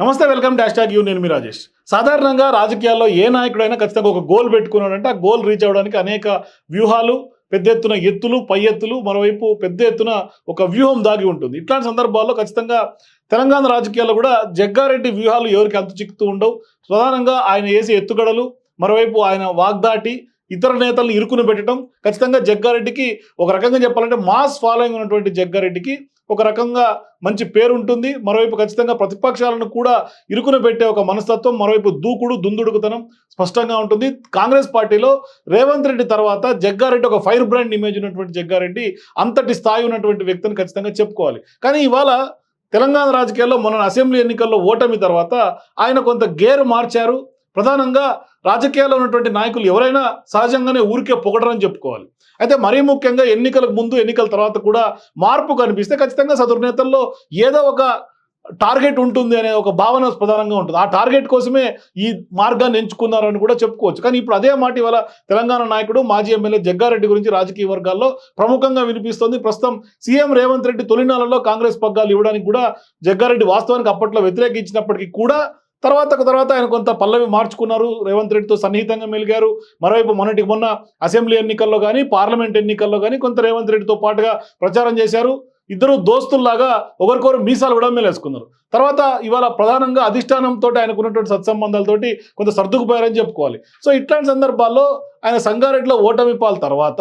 నమస్తే welcome dash tag you నేను మీ రాజేష్. సాధారణంగా రాజకీయాల్లో ఏ నాయకుడైనా ఖచ్చితంగా ఒక గోల్ పెట్టుకున్నాడంటే ఆ గోల్ రీచ్ అవ్వడానికి అనేక వ్యూహాలు పెద్ద ఎత్తున ఎత్తులు పై ఎత్తులు మరోవైపు పెద్ద ఎత్తున ఒక వ్యూహం దాగి ఉంటుంది. ఇట్లాంటి సందర్భాల్లో ఖచ్చితంగా తెలంగాణ రాజకీయాల్లో కూడా జగ్గారెడ్డి వ్యూహాలు ఎవరికి అంతు చిక్కుతూ ఉండవు. ప్రధానంగా ఆయన వేసే ఎత్తుగడలు మరోవైపు ఆయన వాగ్దాటి ఇతర నేతలను ఇరుకుని పెట్టడం ఖచ్చితంగా జగ్గారెడ్డికి ఒక రకంగా చెప్పాలంటే మాస్ ఫాలోయింగ్ ఉన్నటువంటి జగ్గారెడ్డికి ఒక రకంగా మంచి పేరు ఉంటుంది మరోవైపు ఖచ్చితంగా ప్రతిపక్షాలను కూడా ఇరుకున పెట్టే ఒక మనస్తత్వం మరోవైపు దూకుడు దుందుడుకుతనం స్పష్టంగా ఉంటుంది. కాంగ్రెస్ పార్టీలో రేవంత్ రెడ్డి తర్వాత జగ్గారెడ్డి ఒక ఫైర్ బ్రాండ్ ఇమేజ్ ఉన్నటువంటి జగ్గారెడ్డి అంతటి స్థాయి ఉన్నటువంటి వ్యక్తిని ఖచ్చితంగా చెప్పుకోవాలి. కానీ ఇవాళ తెలంగాణ రాజకీయాల్లో మొన్న అసెంబ్లీ ఎన్నికల్లో ఓటమి తర్వాత ఆయన కొంత గేర్ మార్చారు. ప్రధానంగా రాజకీయాల్లో ఉన్నటువంటి నాయకులు ఎవరైనా సహజంగానే ఊరికే పొగడరని చెప్పుకోవాలి. అయితే మరీ ముఖ్యంగా ఎన్నికలకు ముందు ఎన్నికల తర్వాత కూడా మార్పు కనిపిస్తే ఖచ్చితంగా సదరు నేతల్లో ఏదో ఒక టార్గెట్ ఉంటుంది అనే ఒక భావన ప్రధానంగా ఉంటుంది. ఆ టార్గెట్ కోసమే ఈ మార్గాన్ని ఎంచుకున్నారని కూడా చెప్పుకోవచ్చు. కానీ ఇప్పుడు అదే మాట ఇవాళ తెలంగాణ నాయకుడు మాజీ ఎమ్మెల్యే జగ్గారెడ్డి గురించి రాజకీయ వర్గాల్లో ప్రముఖంగా వినిపిస్తోంది. ప్రస్తుతం సీఎం రేవంత్ రెడ్డి తొలినాలలో కాంగ్రెస్ పగ్గాలు ఇవ్వడానికి కూడా జగ్గారెడ్డి వాస్తవానికి అప్పట్లో వ్యతిరేకించినప్పటికీ కూడా తర్వాత తర్వాత ఆయన కొంత పల్లవి మార్చుకున్నారు. రేవంత్ రెడ్డితో సన్నిహితంగా మెలిగారు. మరోవైపు మొన్నటికి మొన్న అసెంబ్లీ ఎన్నికల్లో కానీ పార్లమెంట్ ఎన్నికల్లో కానీ కొంత రేవంత్ రెడ్డితో పాటుగా ప్రచారం చేశారు. ఇద్దరు దోస్తుల్లాగా ఒకరికొకరు మీసాలు కూడా మేలేసుకున్నారు తర్వాత ఇవాళ ప్రధానంగా అధిష్టానంతో ఆయనకు ఉన్నటువంటి సత్సంబంధాలతోటి కొంత సర్దుకుపోయారని చెప్పుకోవాలి. సో ఇట్లాంటి సందర్భాల్లో ఆయన సంగారెడ్డిలో ఓటమి పాల తర్వాత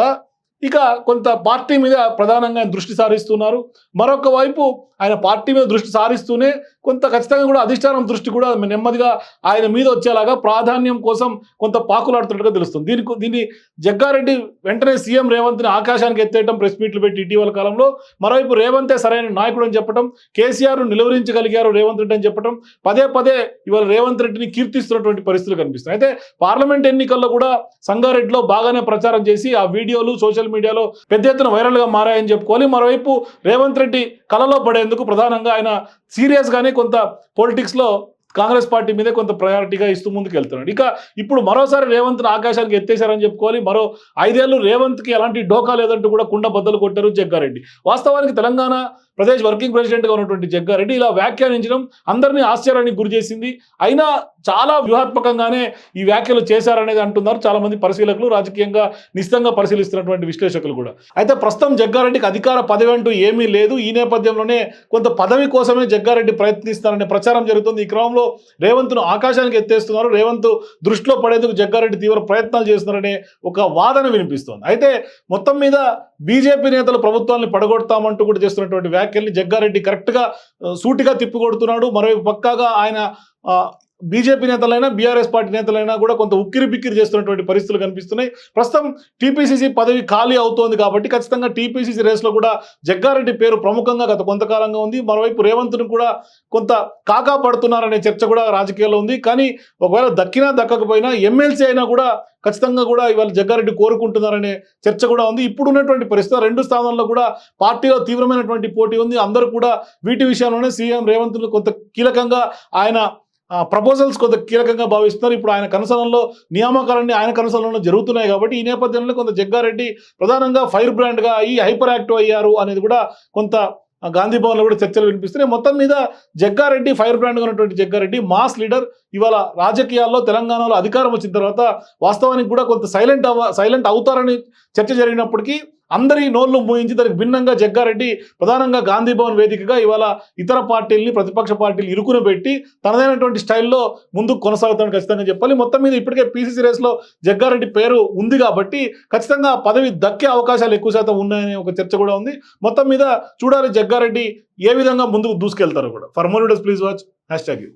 ఇక కొంత పార్టీ మీద ప్రధానంగా ఆయన దృష్టి సారిస్తున్నారు. మరొక వైపు ఆయన పార్టీ మీద దృష్టి సారిస్తూనే కొంత ఖచ్చితంగా కూడా అధిష్టానం దృష్టి కూడా నెమ్మదిగా ఆయన మీద వచ్చేలాగా ప్రాధాన్యం కోసం కొంత పాకులాడుతున్నట్టుగా తెలుస్తుంది. దీనికి దీన్ని జగ్గారెడ్డి వెంటనే సీఎం రేవంత్ని ఆకాశానికి ఎత్తేయడం ప్రెస్ మీట్లు పెట్టి ఇటీవల కాలంలో. మరోవైపు రేవంతే సరైన నాయకుడు అని చెప్పడం కేసీఆర్ను నిలువరించగలిగారు రేవంత్ రెడ్డి అని చెప్పడం పదే పదే ఇవాళ రేవంత్ రెడ్డిని కీర్తిస్తున్నటువంటి పరిస్థితులు కనిపిస్తున్నాయి. అయితే పార్లమెంట్ ఎన్నికల్లో కూడా సంగారెడ్డిలో బాగానే ప్రచారం చేసి ఆ వీడియోలు సోషల్ మీడియాలో పెద్ద ఎత్తున వైరల్గా మారాయని చెప్పుకోవాలి. మరోవైపు రేవంత్ రెడ్డి కలలో పడేందుకు ప్రధానంగా ఆయన సీరియస్గానే కొంత పొలిటిక్స్లో కాంగ్రెస్ పార్టీ మీదే కొంత ప్రయారిటీగా ఇస్తూ ముందుకు వెళ్తున్నాడు ఇక ఇప్పుడు మరోసారి రేవంత్ని ఆకాశానికి ఎత్తేశారని చెప్పుకోవాలి. మరో ఐదేళ్ళు రేవంత్కి ఎలాంటి డోకా లేదంటూ కూడా కుండ బద్దలు కొట్టారు జగ్గారెడ్డి. వాస్తవానికి తెలంగాణ ప్రదేశ్ వర్కింగ్ ప్రెసిడెంట్గా ఉన్నటువంటి జగ్గారెడ్డి ఇలా వ్యాఖ్యానించడం అందరినీ ఆశ్చర్యానికి గురి చేసింది అయినా చాలా వ్యూహాత్మకంగానే ఈ వ్యాఖ్యలు చేశారనేది అంటున్నారు చాలా మంది పరిశీలకులు రాజకీయంగా నిశ్చితంగా పరిశీలిస్తున్నటువంటి విశ్లేషకులు కూడా. అయితే ప్రస్తుతం జగ్గారెడ్డికి అధికార పదవి అంటూ ఏమీ లేదు. ఈ నేపథ్యంలోనే కొంత పదవి కోసమే జగ్గారెడ్డి ప్రయత్నిస్తారనే ప్రచారం జరుగుతుంది. ఈ క్రమంలో రేవంత్ను ఆకాశానికి ఎత్తేస్తున్నారు. రేవంత్ దృష్టిలో పడేందుకు జగ్గారెడ్డి తీవ్ర ప్రయత్నాలు చేస్తున్నారనే ఒక వాదన వినిపిస్తోంది. అయితే మొత్తం మీద బీజేపీ నేతలు ప్రభుత్వాన్ని పడగొడతామంటూ కూడా చేస్తున్నటువంటి వ్యాఖ్యల్ని జగ్గారెడ్డి కరెక్ట్గా సూటిగా తిప్పికొడుతున్నాడు. మరో పక్కాగా ఆయన బీజేపీ నేతలైనా బీఆర్ఎస్ పార్టీ నేతలైనా కూడా కొంత ఉక్కిరి బిక్కిరి చేస్తున్నటువంటి పరిస్థితులు కనిపిస్తున్నాయి. ప్రస్తుతం టీపీసీసీ పదవి ఖాళీ అవుతోంది కాబట్టి ఖచ్చితంగా టీపీసీసీ రేస్లో కూడా జగ్గారెడ్డి పేరు ప్రముఖంగా గత కొంతకాలంగా ఉంది. మరోవైపు రేవంత్ను కూడా కొంత కాకా పడుతున్నారనే చర్చ కూడా రాజకీయాల్లో ఉంది. కానీ ఒకవేళ దక్కినా దక్కకపోయినా ఎమ్మెల్సీ అయినా కూడా ఖచ్చితంగా కూడా ఇవాళ జగ్గారెడ్డి కోరుకుంటున్నారనే చర్చ కూడా ఉంది. ఇప్పుడు ఉన్నటువంటి పరిస్థితి రెండు స్థానాల్లో కూడా పార్టీలో తీవ్రమైనటువంటి పోటీ ఉంది. అందరూ కూడా వీటి విషయంలోనే సీఎం రేవంత్ కొంత కీలకంగా ఆయన ప్రపోజల్స్ కొంత కీలకంగా భావిస్తున్నారు. ఇప్పుడు ఆయన కనసనంలో నియామకాలన్నీ ఆయన కనసనంలో జరుగుతున్నాయి కాబట్టి ఈ నేపథ్యంలో కొంత జగ్గారెడ్డి ప్రధానంగా ఫైర్ బ్రాండ్గా అయ్యి హైపర్ యాక్టివ్ అయ్యారు అనేది కూడా కొంత గాంధీ భవన్లో కూడా చర్చలు వినిపిస్తున్నాయి. మొత్తం మీద జగ్గారెడ్డి ఫైర్ బ్రాండ్గా ఉన్నటువంటి జగ్గారెడ్డి మాస్ లీడర్ ఇవాళ రాజకీయాల్లో తెలంగాణలో అధికారం వచ్చిన తర్వాత వాస్తవానికి కూడా కొంత సైలెంట్ అవ సైలెంట్ అవుతారని చర్చ జరిగినప్పటికీ అందరి నోళ్ళు మూయించి దానికి భిన్నంగా జగ్గారెడ్డి ప్రధానంగా గాంధీ భవన్ వేదికగా ఇవాళ ఇతర పార్టీల్ని ప్రతిపక్ష పార్టీలు ఇరుకుని పెట్టి తనదైనటువంటి స్టైల్లో ముందుకు కొనసాగుతాను ఖచ్చితంగా చెప్పాలి. మొత్తం మీద ఇప్పటికే పీసీసీ రేస్లో జగ్గారెడ్డి పేరు ఉంది కాబట్టి ఖచ్చితంగా పదవి దక్కే అవకాశాలు ఎక్కువ శాతం ఉన్నాయనే ఒక చర్చ కూడా ఉంది. మొత్తం మీద చూడాలి జగ్గారెడ్డి ఏ విధంగా ముందుకు దూసుకెళ్తారో కూడా. For more does please watch hashtag you